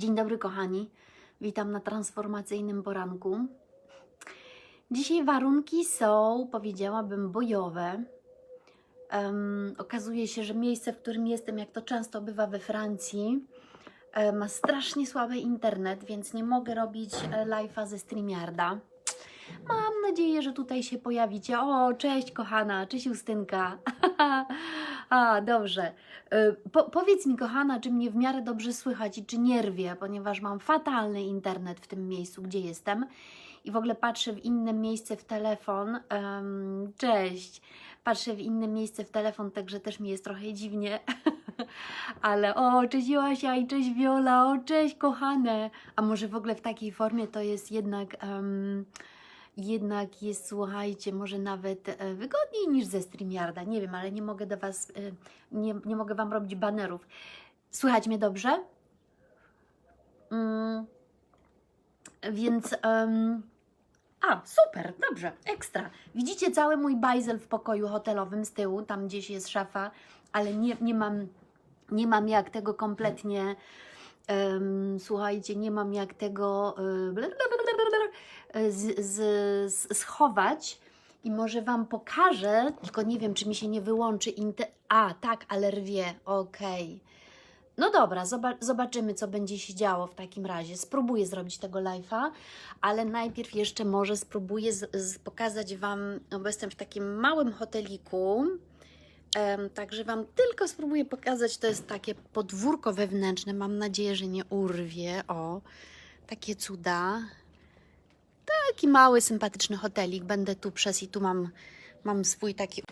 Dzień dobry, kochani. Witam na transformacyjnym poranku. Dzisiaj warunki są, powiedziałabym, bojowe. Em, okazuje się, że miejsce, w którym jestem, jak to często bywa we Francji, e, ma strasznie słaby internet, więc nie mogę robić e, live'a ze StreamYarda. Mam nadzieję, że tutaj się pojawicie. O, cześć kochana, cześć Justynka. A, dobrze. Y, Po, powiedz mi, kochana, czy mnie w miarę dobrze słychać i czy nie rwie, ponieważ mam fatalny internet w tym miejscu, gdzie jestem i w ogóle patrzę w inne miejsce w telefon. Em, cześć. Patrzę w inne miejsce w telefon, także też mi jest trochę dziwnie. Ale o, cześć Joasia i cześć Viola, o, cześć kochane. A może w ogóle w takiej formie to jest jednak... em, jednak jest, słuchajcie, może nawet e, wygodniej niż ze StreamYarda. Nie wiem, ale nie mogę do Was, e, nie, nie mogę Wam robić banerów. Słychać mnie dobrze? Mm, więc, em, a, super, dobrze, ekstra. Widzicie cały mój bajzel w pokoju hotelowym z tyłu, tam gdzieś jest szafa, ale nie, nie mam, nie mam jak tego kompletnie, em, słuchajcie, nie mam jak tego blablabla, z, z, z, schować i może Wam pokażę, tylko nie wiem, czy mi się nie wyłączy inter... A, tak, ale rwie, okej. No dobra, zoba- zobaczymy, co będzie się działo w takim razie. Spróbuję zrobić tego live'a, ale najpierw jeszcze może spróbuję pokazać Wam, no bo jestem w takim małym hoteliku, em, także Wam tylko spróbuję pokazać, to jest takie podwórko wewnętrzne, mam nadzieję, że nie urwie, o, takie cuda. Taki mały, sympatyczny hotelik, będę tu przez i tu mam, mam swój taki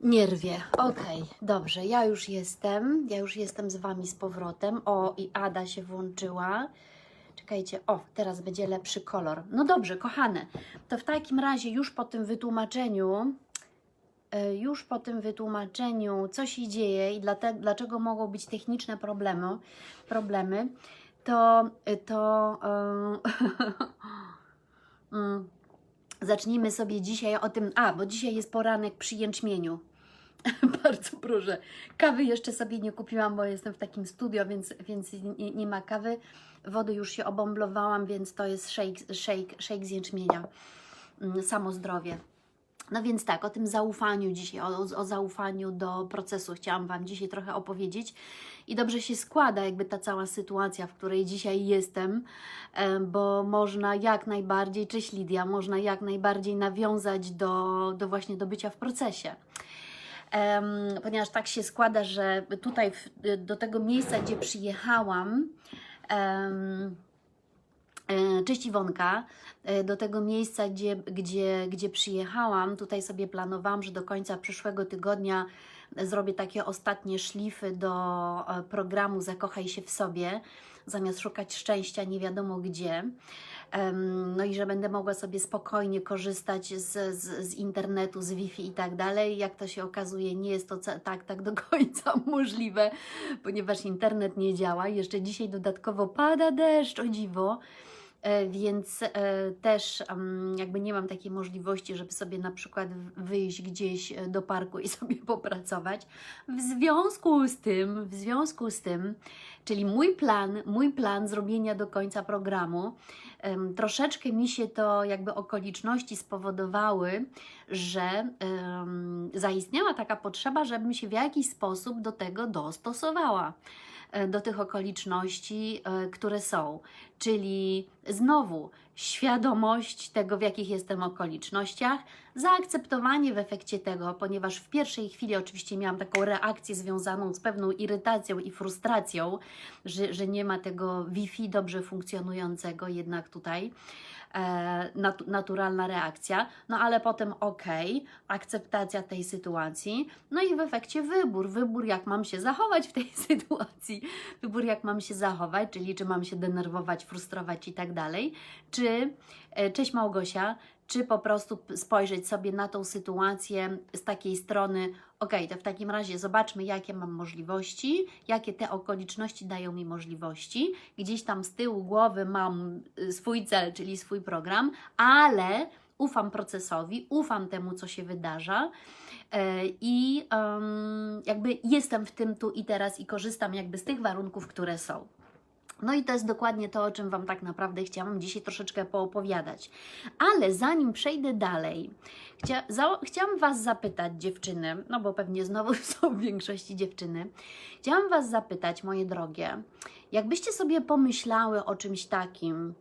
nie rwie. Okej, dobrze, ja już jestem. Ja już jestem z Wami z powrotem. O, i Ada się włączyła. Czekajcie, o, teraz będzie lepszy kolor. No dobrze, kochane, to w takim razie już po tym wytłumaczeniu, e, już po tym wytłumaczeniu, co się dzieje i dlaczego mogą być techniczne problemy, problemy to, to e, mm, zacznijmy sobie dzisiaj o tym, a, bo dzisiaj jest poranek przy jęczmieniu. Bardzo proszę. Kawy jeszcze sobie nie kupiłam, bo jestem w takim studio, więc, więc nie, nie ma kawy. Wody już się obąblowałam, więc to jest shake, shake, shake z jęczmienia. Mm, Samo zdrowie. No więc tak, o tym zaufaniu dzisiaj, o, o zaufaniu do procesu chciałam Wam dzisiaj trochę opowiedzieć. I dobrze się składa jakby ta cała sytuacja, w której dzisiaj jestem, bo można jak najbardziej, cześć Lidia, można jak najbardziej nawiązać do, do właśnie do bycia w procesie. Ponieważ tak się składa, że tutaj do tego miejsca, gdzie przyjechałam, Cześć Iwonka, E, do tego miejsca, gdzie, gdzie, gdzie przyjechałam. Tutaj sobie planowałam, że do końca przyszłego tygodnia zrobię takie ostatnie szlify do e, programu Zakochaj się w sobie, zamiast szukać szczęścia nie wiadomo gdzie. No i że będę mogła sobie spokojnie korzystać z, z, z internetu, z Wi-Fi i tak dalej. Jak to się okazuje, nie jest to tak, tak do końca możliwe, ponieważ internet nie działa. Jeszcze dzisiaj dodatkowo pada deszcz, o dziwo. E, Więc e, też jakby nie mam takiej możliwości, żeby sobie na przykład wyjść gdzieś e, do parku i sobie popracować. W związku z tym, w związku z tym, czyli mój plan, mój plan zrobienia do końca programu, troszeczkę mi się to jakby okoliczności spowodowały, że zaistniała taka potrzeba, żebym się w jakiś sposób do tego dostosowała do tych okoliczności, e, które są. Czyli znowu świadomość tego, w jakich jestem okolicznościach, zaakceptowanie w efekcie tego, ponieważ w pierwszej chwili oczywiście miałam taką reakcję związaną z pewną irytacją i frustracją, że, że nie ma tego Wi-Fi dobrze funkcjonującego jednak tutaj. E, nat- naturalna reakcja, no ale potem okej, akceptacja tej sytuacji, no i w efekcie wybór, wybór jak mam się zachować w tej sytuacji, wybór jak mam się zachować, czyli czy mam się denerwować, frustrować i tak dalej, czy, e, cześć Małgosia, czy po prostu spojrzeć sobie na tą sytuację z takiej strony, ok, to w takim razie zobaczmy, jakie mam możliwości, jakie te okoliczności dają mi możliwości. Gdzieś tam z tyłu głowy mam y, swój cel, czyli swój program, ale ufam procesowi, ufam temu, co się wydarza. e, I jakby jestem w tym tu i teraz i korzystam jakby z tych warunków, które są. No i to jest dokładnie to, o czym Wam tak naprawdę chciałam dzisiaj troszeczkę poopowiadać. Ale zanim przejdę dalej, chcia, za, chciałam Was zapytać, dziewczyny, no bo pewnie znowu są w większości dziewczyny, chciałam Was zapytać, moje drogie, jakbyście sobie pomyślały o czymś takim,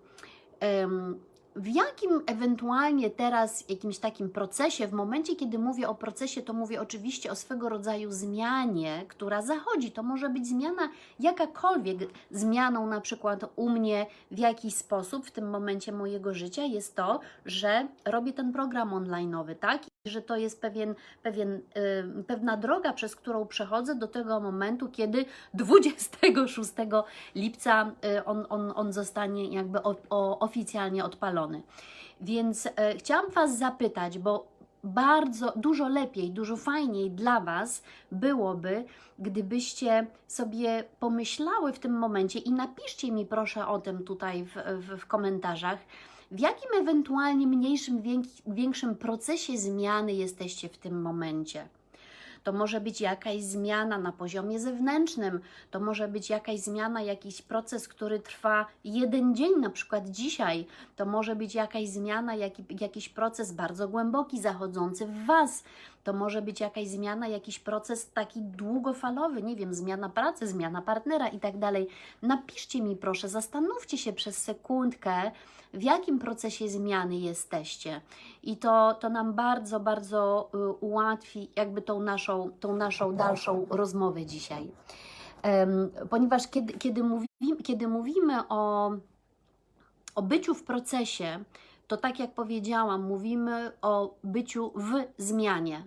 em, w jakim ewentualnie teraz jakimś takim procesie, w momencie kiedy mówię o procesie, to mówię oczywiście o swego rodzaju zmianie, która zachodzi. To może być zmiana jakakolwiek, zmianą na przykład u mnie w jakiś sposób w tym momencie mojego życia jest to, że robię ten program online'owy, tak? Że to jest pewien, pewien, y, pewna droga, przez którą przechodzę do tego momentu, kiedy 26 lipca y, on, on, on zostanie jakby o, o, oficjalnie odpalony. Więc e, chciałam Was zapytać, bo bardzo, dużo lepiej, dużo fajniej dla Was byłoby, gdybyście sobie pomyślały w tym momencie i napiszcie mi proszę o tym tutaj w, w, w komentarzach, w jakim ewentualnie mniejszym, większym procesie zmiany jesteście w tym momencie. To może być jakaś zmiana na poziomie zewnętrznym, to może być jakaś zmiana, jakiś proces, który trwa jeden dzień, na przykład dzisiaj. To może być jakaś zmiana, jaki, jakiś proces bardzo głęboki, zachodzący w Was. To może być jakaś zmiana, jakiś proces taki długofalowy, nie wiem, zmiana pracy, zmiana partnera i tak dalej. Napiszcie mi proszę, zastanówcie się przez sekundkę, w jakim procesie zmiany jesteście. I to, to nam bardzo, bardzo y, ułatwi jakby tą naszą, tą naszą dalszą rozmowę dzisiaj. Ponieważ kiedy, kiedy, mówimy, kiedy mówimy o, o byciu w procesie, to tak jak powiedziałam, mówimy o byciu w zmianie.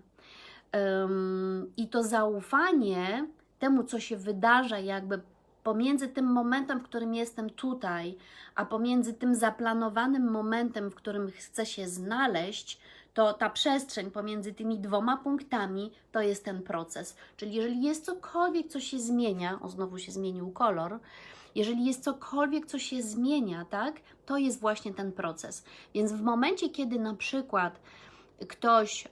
I to zaufanie temu, co się wydarza, jakby pomiędzy tym momentem, w którym jestem tutaj, a pomiędzy tym zaplanowanym momentem, w którym chcę się znaleźć, to ta przestrzeń pomiędzy tymi dwoma punktami to jest ten proces. Czyli jeżeli jest cokolwiek, co się zmienia, o znowu się zmienił kolor, jeżeli jest cokolwiek, co się zmienia, tak, to jest właśnie ten proces. Więc w momencie, kiedy na przykład ktoś e,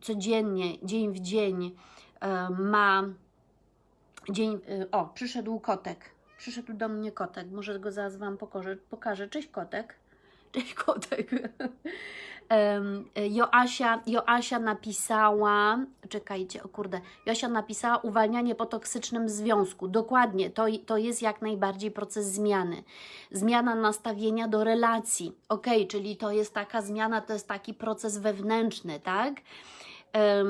codziennie, dzień w dzień e, ma dzień. y, O, przyszedł kotek. Przyszedł do mnie kotek. Może go zaraz Wam pokażę. pokażę. Cześć kotek. Cześć kotek. Joasia, Joasia napisała, czekajcie, o kurde, Joasia napisała uwalnianie po toksycznym związku. Dokładnie, to, to jest jak najbardziej proces zmiany. Zmiana nastawienia do relacji. Ok, czyli to jest taka zmiana, to jest taki proces wewnętrzny, tak? Em,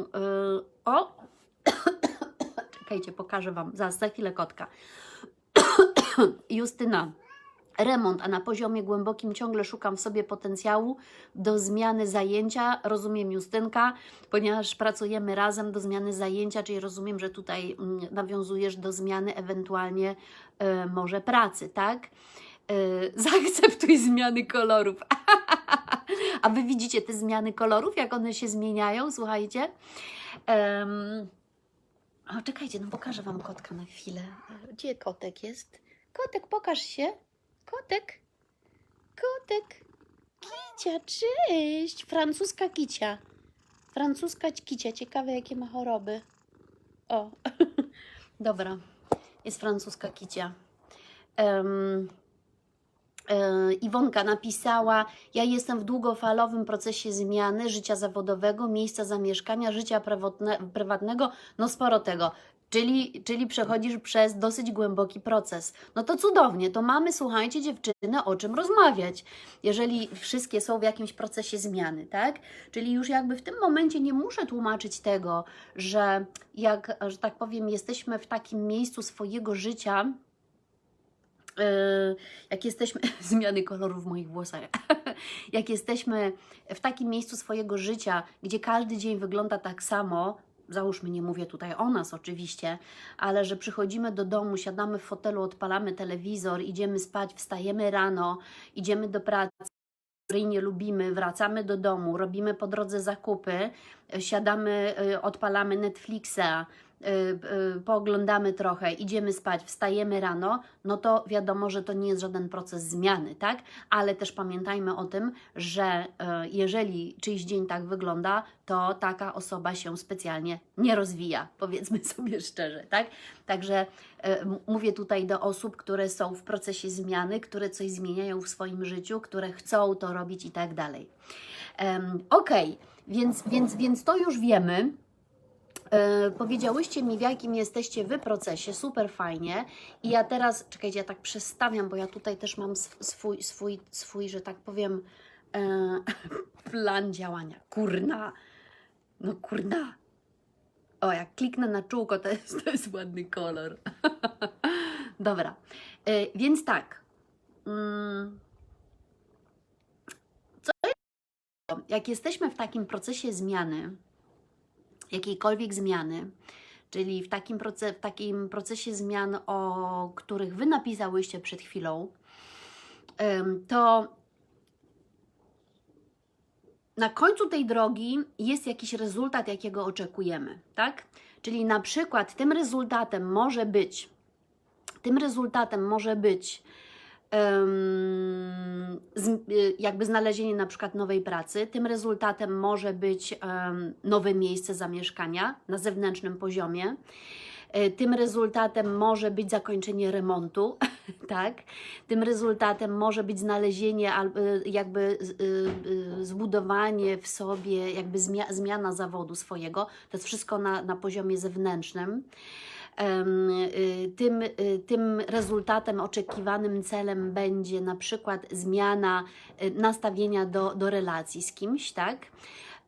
y, o, Czekajcie, pokażę Wam. Zaraz, za chwilę kotka. Justyna. Remont, a na poziomie głębokim ciągle szukam w sobie potencjału do zmiany zajęcia. Rozumiem Justynka, ponieważ pracujemy razem do zmiany zajęcia, czyli rozumiem, że tutaj mm, nawiązujesz do zmiany ewentualnie e, może pracy, tak? E, zaakceptuj zmiany kolorów. a Wy widzicie te zmiany kolorów, jak one się zmieniają? Słuchajcie. Em, o, czekajcie, no pokażę Wam kotka na chwilę. Gdzie kotek jest? Kotek, pokaż się. Kotek. Kotek. Kicia, cześć. Francuska kicia. Francuska kicia. Ciekawe, jakie ma choroby. O, dobra. Jest francuska kicia. E, Iwonka napisała: Ja jestem w długofalowym procesie zmiany życia zawodowego, miejsca zamieszkania, życia prywatne, prywatnego, no sporo tego. Czyli, czyli przechodzisz przez dosyć głęboki proces. No to cudownie, to mamy, słuchajcie, dziewczyny, o czym rozmawiać, jeżeli wszystkie są w jakimś procesie zmiany, tak? Czyli już jakby w tym momencie nie muszę tłumaczyć tego, że jak, że tak powiem, jesteśmy w takim miejscu swojego życia, Yy, jak jesteśmy, zmiany koloru w moich włosach, jak jesteśmy w takim miejscu swojego życia, gdzie każdy dzień wygląda tak samo, załóżmy, nie mówię tutaj o nas oczywiście, ale że przychodzimy do domu, siadamy w fotelu, odpalamy telewizor, idziemy spać, wstajemy rano, idziemy do pracy, której nie lubimy, wracamy do domu, robimy po drodze zakupy, siadamy, y, odpalamy Netflixa, pooglądamy trochę, idziemy spać, wstajemy rano, no to wiadomo, że to nie jest żaden proces zmiany, tak? Ale też pamiętajmy o tym, że y, jeżeli czyjś dzień tak wygląda, to taka osoba się specjalnie nie rozwija, powiedzmy sobie szczerze, tak? Także y, mówię tutaj do osób, które są w procesie zmiany, które coś zmieniają w swoim życiu, które chcą to robić i tak dalej. Okej, więc, więc, więc to już wiemy. E, powiedziałyście mi, w jakim jesteście wy procesie, super fajnie. I ja teraz, czekajcie, ja tak przestawiam, bo ja tutaj też mam sw- swój, swój, swój że tak powiem, e, plan działania. Kurna, no kurna. O, jak kliknę na czółko, to jest, to jest ładny kolor. Dobra, e, więc tak. Mm. Co? Jak jesteśmy w takim procesie zmiany, jakiejkolwiek zmiany, czyli w takim, proce- w takim procesie zmian, o których Wy napisałyście przed chwilą, to na końcu tej drogi jest jakiś rezultat, jakiego oczekujemy, tak? Czyli na przykład tym rezultatem może być, tym rezultatem może być jakby znalezienie na przykład nowej pracy. Tym rezultatem może być nowe miejsce zamieszkania na zewnętrznym poziomie. E, Tym rezultatem może być zakończenie remontu, tak? Tym rezultatem może być znalezienie, al- y, jakby y, y, zbudowanie w sobie, jakby zmia- zmiana zawodu swojego. To jest wszystko na, na poziomie zewnętrznym. Y, Tym, y, tym rezultatem, oczekiwanym celem będzie na przykład zmiana y, nastawienia do, do relacji z kimś, tak?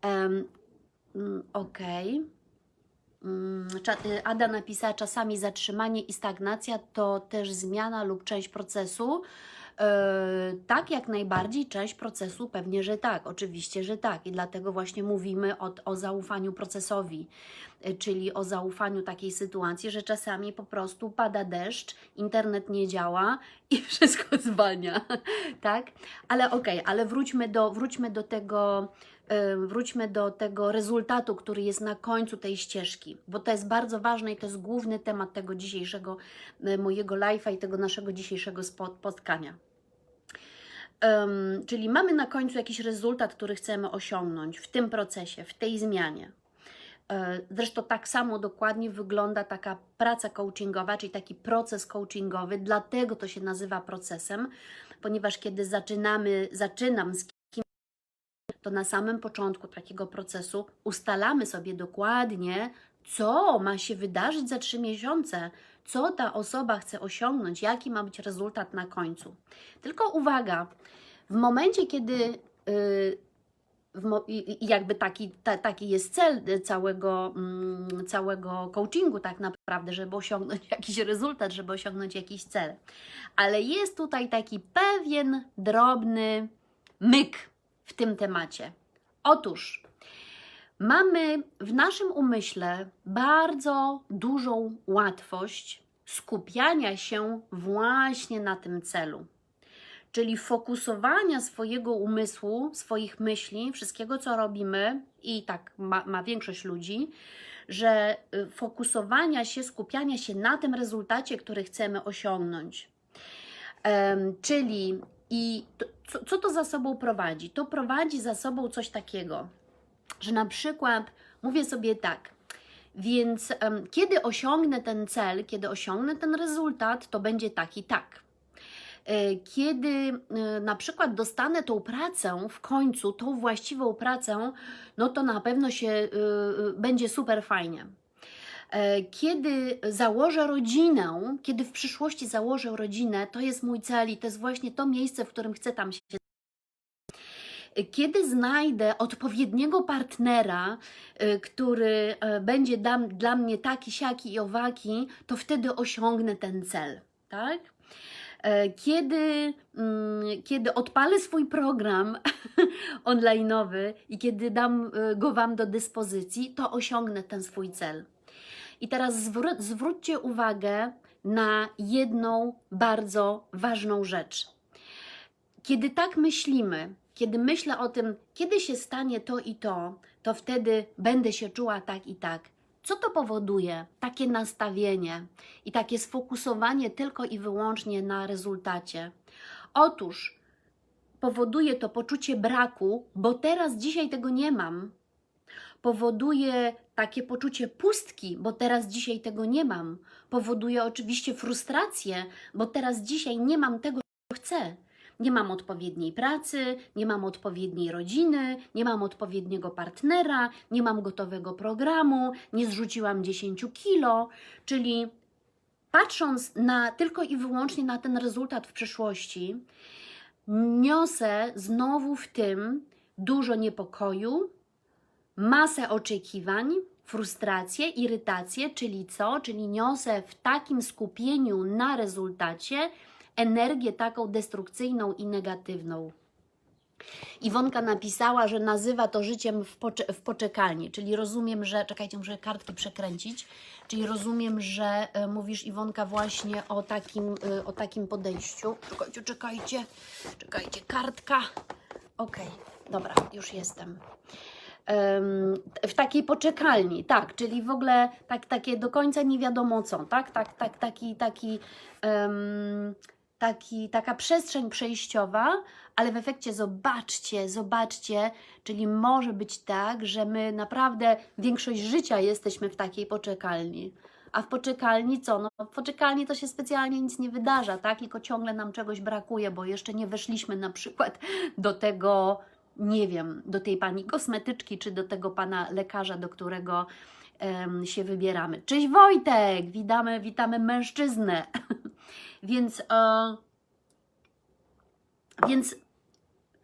Mm, Okej. Mm, Ada napisała, czasami zatrzymanie i stagnacja to też zmiana lub część procesu. E, tak, jak najbardziej, część procesu pewnie, że tak, oczywiście, że tak. I dlatego właśnie mówimy o, o zaufaniu procesowi, e, czyli o zaufaniu takiej sytuacji, że czasami po prostu pada deszcz, internet nie działa i wszystko zwalnia, tak? Ale okej, ale wróćmy do, wróćmy do tego e, wróćmy do tego rezultatu, który jest na końcu tej ścieżki, bo to jest bardzo ważne i to jest główny temat tego dzisiejszego mojego live'a i tego naszego dzisiejszego spo- spotkania. Em, czyli mamy na końcu jakiś rezultat, który chcemy osiągnąć w tym procesie, w tej zmianie. E, Zresztą tak samo dokładnie wygląda taka praca coachingowa, czyli taki proces coachingowy, dlatego to się nazywa procesem, ponieważ kiedy zaczynamy, zaczynam z to na samym początku takiego procesu ustalamy sobie dokładnie, co ma się wydarzyć za trzy miesiące, co ta osoba chce osiągnąć, jaki ma być rezultat na końcu. Tylko uwaga, w momencie, kiedy yy, jakby taki, ta, taki jest cel całego, mm, całego coachingu tak naprawdę, żeby osiągnąć jakiś rezultat, żeby osiągnąć jakiś cel. Ale jest tutaj taki pewien drobny myk w tym temacie. Otóż mamy w naszym umyśle bardzo dużą łatwość skupiania się właśnie na tym celu. Czyli fokusowania swojego umysłu, swoich myśli, wszystkiego co robimy, i tak ma, ma większość ludzi, że y, fokusowania się, skupiania się na tym rezultacie, który chcemy osiągnąć. Em, czyli i to, co, co to za sobą prowadzi? To prowadzi za sobą coś takiego, że na przykład mówię sobie tak, więc em, kiedy osiągnę ten cel, kiedy osiągnę ten rezultat, to będzie tak i tak. E, Kiedy e, na przykład dostanę tą pracę w końcu, tą właściwą pracę, no to na pewno się e, będzie super fajnie. Kiedy założę rodzinę, kiedy w przyszłości założę rodzinę, to jest mój cel i to jest właśnie to miejsce, w którym chcę tam się. Kiedy znajdę odpowiedniego partnera, e, który e, będzie dla mnie taki, siaki i owaki, to wtedy osiągnę ten cel, tak? E, Kiedy, mm, kiedy odpalę swój program online'owy i kiedy dam e, go Wam do dyspozycji, to osiągnę ten swój cel. I teraz zwró- zwróćcie uwagę na jedną bardzo ważną rzecz. Kiedy tak myślimy, kiedy myślę o tym, kiedy się stanie to i to, to wtedy będę się czuła tak i tak. Co to powoduje? Takie nastawienie i takie sfokusowanie tylko i wyłącznie na rezultacie. Otóż powoduje to poczucie braku, bo teraz dzisiaj tego nie mam. Powoduje takie poczucie pustki, bo teraz dzisiaj tego nie mam. Powoduje oczywiście frustrację, bo teraz dzisiaj nie mam tego, co chcę. Nie mam odpowiedniej pracy, nie mam odpowiedniej rodziny, nie mam odpowiedniego partnera, nie mam gotowego programu, nie zrzuciłam 10 kilo, czyli patrząc na tylko i wyłącznie na ten rezultat w przyszłości, niosę znowu w tym dużo niepokoju, masę oczekiwań, frustrację, irytację, czyli co? Czyli niosę w takim skupieniu na rezultacie energię taką destrukcyjną i negatywną. Iwonka napisała, że nazywa to życiem w, w poczekalni, czyli rozumiem, że. Czekajcie, muszę kartki przekręcić. Czyli rozumiem, że e, mówisz, Iwonka, właśnie o takim, e, o takim podejściu. Czekajcie, czekajcie, czekajcie, kartka. Okej, dobra, już jestem. Em, w takiej poczekalni, tak, czyli w ogóle tak, takie do końca nie wiadomo co, tak, tak, tak taki, taki, taki, taka przestrzeń przejściowa, ale w efekcie zobaczcie, zobaczcie, czyli może być tak, że my naprawdę większość życia jesteśmy w takiej poczekalni. A w poczekalni co? No, w poczekalni to się specjalnie nic nie wydarza, tak? Tylko ciągle nam czegoś brakuje, bo jeszcze nie weszliśmy na przykład do tego, nie wiem, do tej pani kosmetyczki, czy do tego pana lekarza, do którego się wybieramy. Cześć Wojtek! Witamy, witamy mężczyznę. Więc, e, więc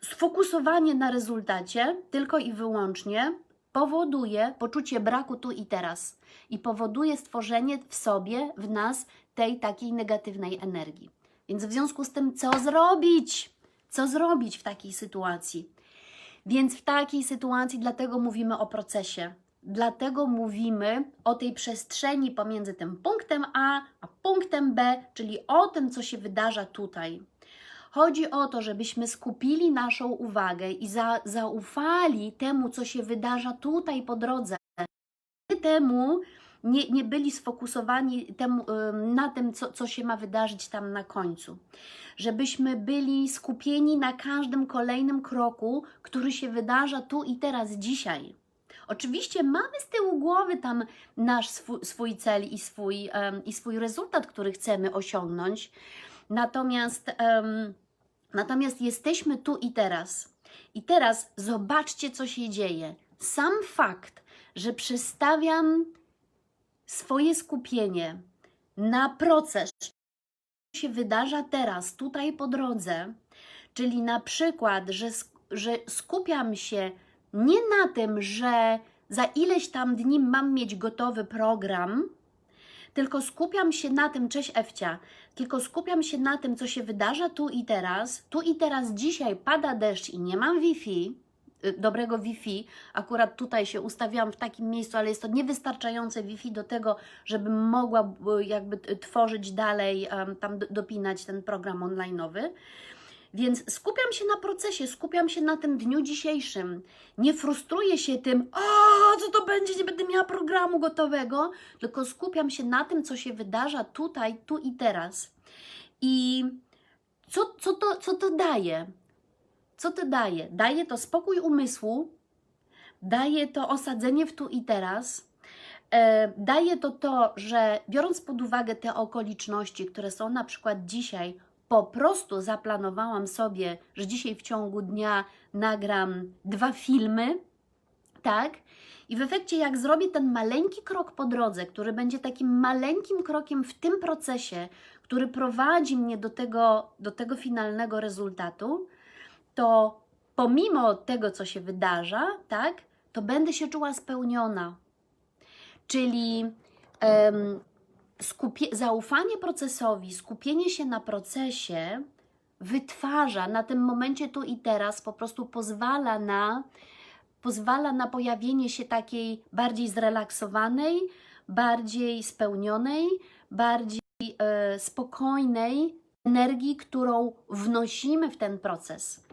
sfokusowanie na rezultacie tylko i wyłącznie powoduje poczucie braku tu i teraz i powoduje stworzenie w sobie, w nas tej takiej negatywnej energii. Więc w związku z tym, co zrobić? Co zrobić w takiej sytuacji? Więc w takiej sytuacji dlatego mówimy o procesie. Dlatego mówimy o tej przestrzeni pomiędzy tym punktem A a punktem B, czyli o tym, co się wydarza tutaj. Chodzi o to, żebyśmy skupili naszą uwagę i za, zaufali temu, co się wydarza tutaj po drodze. Temu, nie, nie byli sfokusowani temu, na tym, co, co się ma wydarzyć tam na końcu. Żebyśmy byli skupieni na każdym kolejnym kroku, który się wydarza tu i teraz, dzisiaj. Oczywiście mamy z tyłu głowy tam nasz swój, swój cel i swój, em, i swój rezultat, który chcemy osiągnąć, natomiast, em, natomiast jesteśmy tu i teraz. I teraz zobaczcie, co się dzieje. Sam fakt, że przestawiam swoje skupienie na proces, się wydarza teraz, tutaj po drodze, czyli na przykład, że, że skupiam się nie na tym, że za ileś tam dni mam mieć gotowy program, tylko skupiam się na tym, cześć Ewcia, tylko skupiam się na tym, co się wydarza tu i teraz. Tu i teraz dzisiaj pada deszcz i nie mam Wi-Fi, y, dobrego Wi-Fi. Akurat tutaj się ustawiłam w takim miejscu, ale jest to niewystarczające Wi-Fi do tego, żebym mogła y, jakby tworzyć dalej, tam dopinać ten program online'owy. Więc skupiam się na procesie, skupiam się na tym dniu dzisiejszym. Nie frustruję się tym, a co to będzie, nie będę miała programu gotowego, tylko skupiam się na tym, co się wydarza tutaj, tu i teraz. I co, co, to, co to daje? Co to daje? Daje to spokój umysłu, daje to osadzenie w tu i teraz. E, Daje to to, że biorąc pod uwagę te okoliczności, które są na przykład dzisiaj, po prostu zaplanowałam sobie, że dzisiaj w ciągu dnia nagram dwa filmy, tak? I w efekcie, jak zrobię ten maleńki krok po drodze, który będzie takim maleńkim krokiem w tym procesie, który prowadzi mnie do tego, do tego finalnego rezultatu, to pomimo tego, co się wydarza, tak, to będę się czuła spełniona. Czyli em, skupie, zaufanie procesowi, skupienie się na procesie wytwarza na tym momencie tu i teraz, po prostu pozwala na, pozwala na pojawienie się takiej bardziej zrelaksowanej, bardziej spełnionej, bardziej e, spokojnej energii, którą wnosimy w ten proces.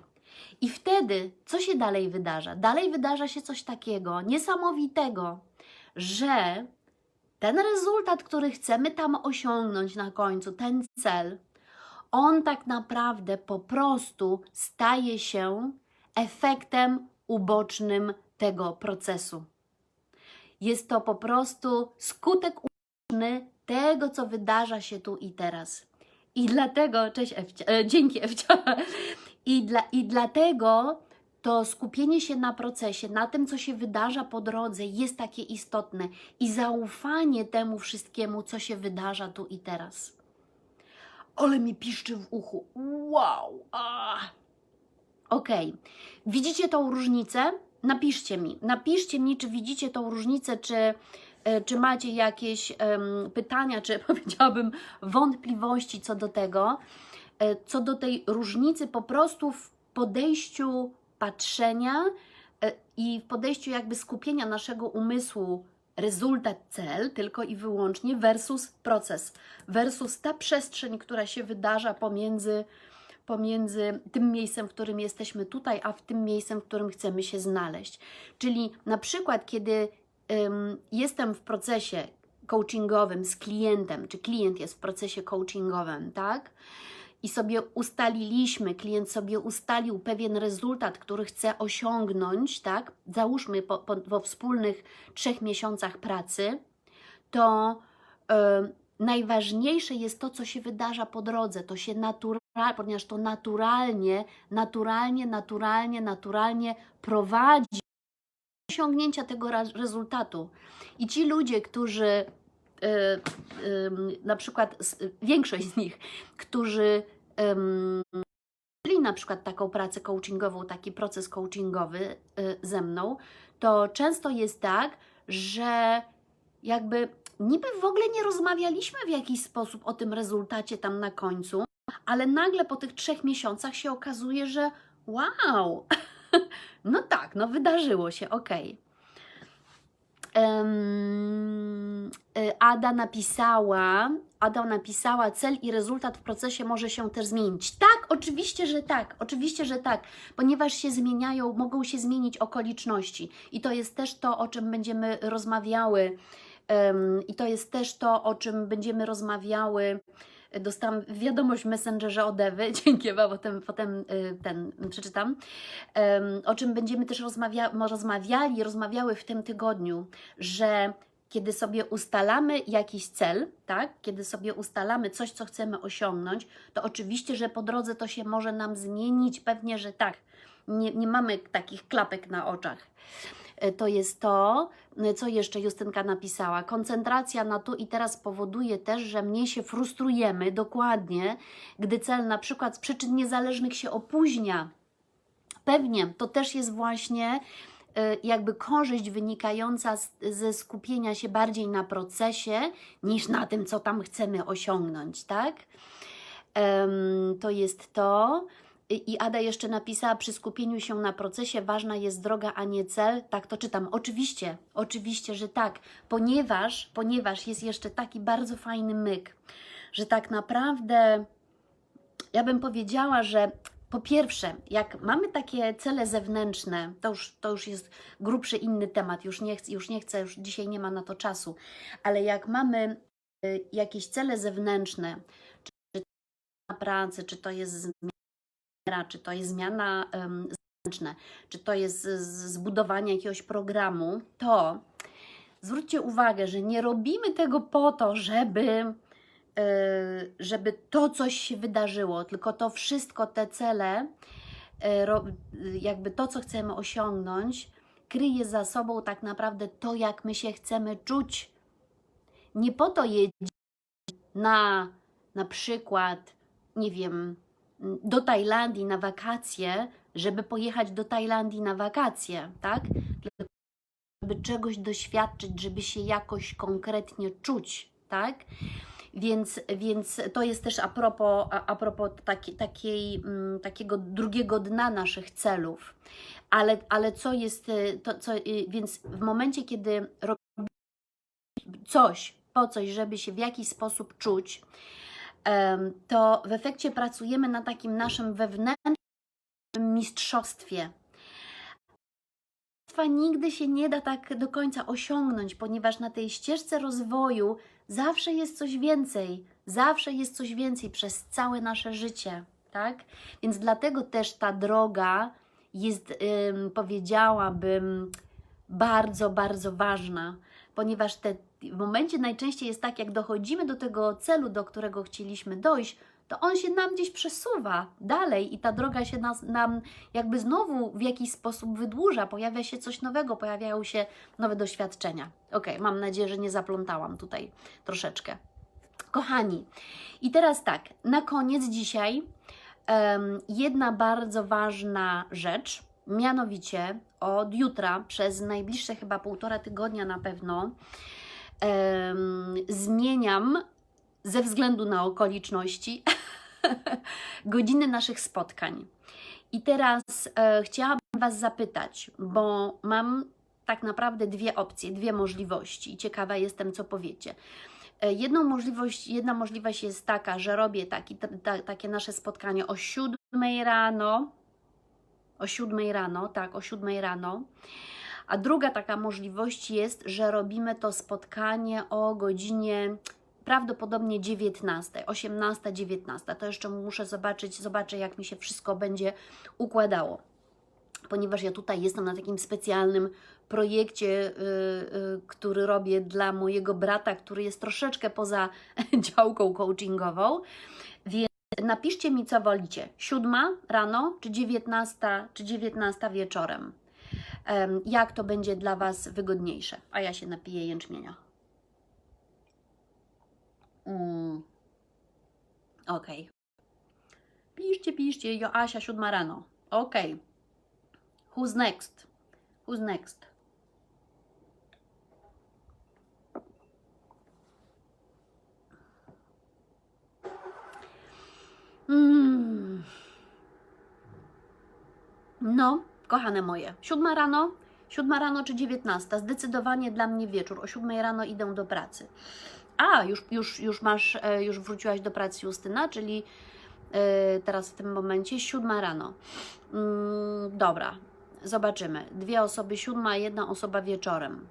I wtedy, co się dalej wydarza? Dalej wydarza się coś takiego niesamowitego, że ten rezultat, który chcemy tam osiągnąć na końcu, ten cel, on tak naprawdę po prostu staje się efektem ubocznym tego procesu. Jest to po prostu skutek uboczny tego, co wydarza się tu i teraz. I dlatego, cześć Ewcia, e, dzięki Ewcia, i, dla, i dlatego to skupienie się na procesie, na tym, co się wydarza po drodze, jest takie istotne i zaufanie temu wszystkiemu, co się wydarza tu i teraz. Ale mi piszczy w uchu. Wow! Ah. Okej. Widzicie tą różnicę? Napiszcie mi. Napiszcie mi, czy widzicie tą różnicę, czy, e, czy macie jakieś em, pytania, czy powiedziałabym wątpliwości co do tego, e, co do tej różnicy po prostu w podejściu patrzenia e, i w podejściu jakby skupienia naszego umysłu rezultat, cel tylko i wyłącznie versus proces, versus ta przestrzeń, która się wydarza pomiędzy, pomiędzy tym miejscem, w którym jesteśmy tutaj, a w tym miejscem, w którym chcemy się znaleźć. Czyli na przykład, kiedy jestem w procesie coachingowym z klientem, czy klient jest w procesie coachingowym, tak? I sobie ustaliliśmy, klient sobie ustalił pewien rezultat, który chce osiągnąć, tak? Załóżmy po, po, po wspólnych trzech miesiącach pracy, to e, najważniejsze jest to, co się wydarza po drodze. To się naturalnie, ponieważ to naturalnie, naturalnie, naturalnie, naturalnie prowadzi do osiągnięcia tego rezultatu. I ci ludzie, którzy na przykład większość z nich, którzy mieli na przykład taką pracę coachingową, taki proces coachingowy y, ze mną, to często jest tak, że jakby niby w ogóle nie rozmawialiśmy w jakiś sposób o tym rezultacie tam na końcu, ale nagle po tych trzech miesiącach się okazuje, że wow, no tak, no wydarzyło się, okej. Em, y, Ada napisała, Ada napisała, cel i rezultat w procesie może się też zmienić. Tak, oczywiście, że tak, oczywiście, że tak, ponieważ się zmieniają, mogą się zmienić okoliczności. I to jest też to, o czym będziemy rozmawiały, em, i to jest też to, o czym będziemy rozmawiały. Dostałam wiadomość w Messengerze od Ewy, dzięki Ewa, potem, potem y, ten przeczytam, o czym będziemy też rozmawia rozmawiali, rozmawiały w tym tygodniu, że kiedy sobie ustalamy jakiś cel, tak? Kiedy sobie ustalamy coś, co chcemy osiągnąć, to oczywiście, że po drodze to się może nam zmienić, pewnie, że tak. Nie, nie mamy takich klapek na oczach. E, To jest to, e, co jeszcze Justynka napisała. Koncentracja na tu i teraz powoduje też, że mniej się frustrujemy, dokładnie, gdy cel na przykład z przyczyn niezależnych się opóźnia. Pewnie to też jest właśnie e, jakby korzyść wynikająca z, ze skupienia się bardziej na procesie niż na tym, co tam chcemy osiągnąć, tak? Em, to jest to. I Ada jeszcze napisała, przy skupieniu się na procesie ważna jest droga, a nie cel. Tak to czytam. Oczywiście, oczywiście, że tak, ponieważ, ponieważ jest jeszcze taki bardzo fajny myk, że tak naprawdę ja bym powiedziała, że po pierwsze, jak mamy takie cele zewnętrzne, to już, to już jest grubszy inny temat, już nie, już nie chcę, już dzisiaj nie ma na to czasu, ale jak mamy y, jakieś cele zewnętrzne, czy, czy na pracy, czy to jest zmiana, czy to jest zmiana em, zewnętrzna, czy to jest zbudowanie jakiegoś programu, to zwróćcie uwagę, że nie robimy tego po to, żeby y, żeby to coś się wydarzyło, tylko to wszystko, te cele, y, jakby to, co chcemy osiągnąć, kryje za sobą tak naprawdę to, jak my się chcemy czuć. Nie po to jedziemy na na przykład, nie wiem, do Tajlandii na wakacje, żeby pojechać do Tajlandii na wakacje, tak? Żeby czegoś doświadczyć, żeby się jakoś konkretnie czuć, tak? Więc, więc to jest też a propos, a, propos taki, takiej, mm, takiego drugiego dna naszych celów. Ale, ale co jest, y, to, co, y, więc w momencie, kiedy robimy coś, po coś, żeby się w jakiś sposób czuć, to w efekcie pracujemy na takim naszym wewnętrznym mistrzostwie. nigdy się nie da tak do końca osiągnąć, ponieważ na tej ścieżce rozwoju zawsze jest coś więcej, zawsze jest coś więcej przez całe nasze życie, tak? Więc dlatego też ta droga jest, ym, powiedziałabym, bardzo, bardzo ważna, ponieważ te, w momencie najczęściej jest tak, jak dochodzimy do tego celu, do którego chcieliśmy dojść, to on się nam gdzieś przesuwa dalej i ta droga się nas, nam jakby znowu w jakiś sposób wydłuża, pojawia się coś nowego, pojawiają się nowe doświadczenia. Ok, mam nadzieję, że nie zaplątałam tutaj troszeczkę. Kochani, i teraz tak, na koniec dzisiaj em, jedna bardzo ważna rzecz, mianowicie od jutra przez najbliższe chyba półtora tygodnia na pewno em, zmieniam ze względu na okoliczności godziny naszych spotkań. I teraz e, chciałabym Was zapytać, bo mam tak naprawdę dwie opcje, dwie możliwości i ciekawa jestem, co powiecie. E, Jedną możliwość, jedna możliwość jest taka, że robię taki, ta, takie nasze spotkanie o 7 rano, o 7 rano, tak, o 7 rano. A druga taka możliwość jest, że robimy to spotkanie o godzinie prawdopodobnie 19, 18, 19. To jeszcze muszę zobaczyć, zobaczę jak mi się wszystko będzie układało. Ponieważ ja tutaj jestem na takim specjalnym projekcie, yy, yy, który robię dla mojego brata, który jest troszeczkę poza działką coachingową. Napiszcie mi, co wolicie. Siódma rano, czy 19, czy 19 wieczorem. Em, jak to będzie dla Was wygodniejsze. A ja się napiję jęczmienia. Mm. Okej. Piszcie, piszcie. Joasia, siódma rano. Okej. Who's next? Who's next? Mm. Kochane moje. Siódma rano, siódma rano czy dziewiętnasta? Zdecydowanie dla mnie wieczór. O siódmej rano idę do pracy. A, już, już, już masz, e, już wróciłaś do pracy Justyna, czyli e, teraz w tym momencie siódma rano. Mm, dobra, zobaczymy. Dwie osoby siódma, jedna osoba wieczorem.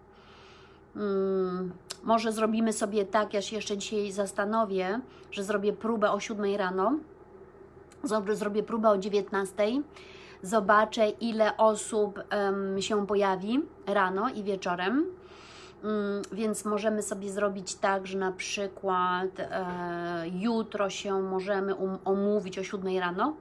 Mm, może zrobimy sobie tak, ja się jeszcze dzisiaj zastanowię, że zrobię próbę o siódmej rano. Zrobię, zrobię próbę o 19. Zobaczę, ile osób em, się pojawi rano i wieczorem. Mm, Więc możemy sobie zrobić tak, że na przykład e, jutro się możemy um, omówić o 7 rano,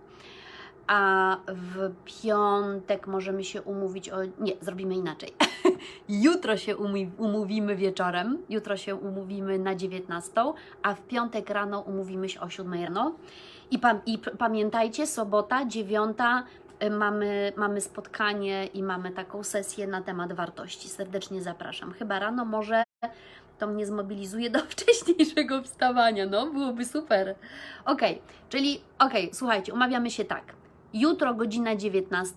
a w piątek możemy się umówić o. Nie, zrobimy inaczej. jutro się umówi, umówimy wieczorem, jutro się umówimy na 19, a w piątek rano umówimy się o 7 rano. I, i pamiętajcie, sobota, 9 y, mamy, mamy spotkanie i mamy taką sesję na temat wartości. Serdecznie zapraszam. Chyba rano może to mnie zmobilizuje do wcześniejszego wstawania. No, byłoby super. Ok, czyli ok, słuchajcie, umawiamy się tak. Jutro godzina 19,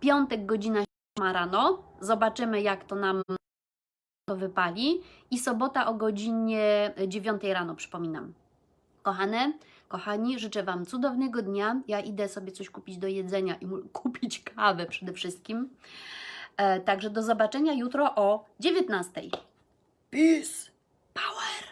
piątek godzina 7 rano. Zobaczymy, jak to nam to wypali. I sobota o godzinie 9 rano, przypominam. Kochane, kochani, życzę Wam cudownego dnia. Ja idę sobie coś kupić do jedzenia i kupić kawę przede wszystkim. E, także do zobaczenia jutro o 19. Peace! Power!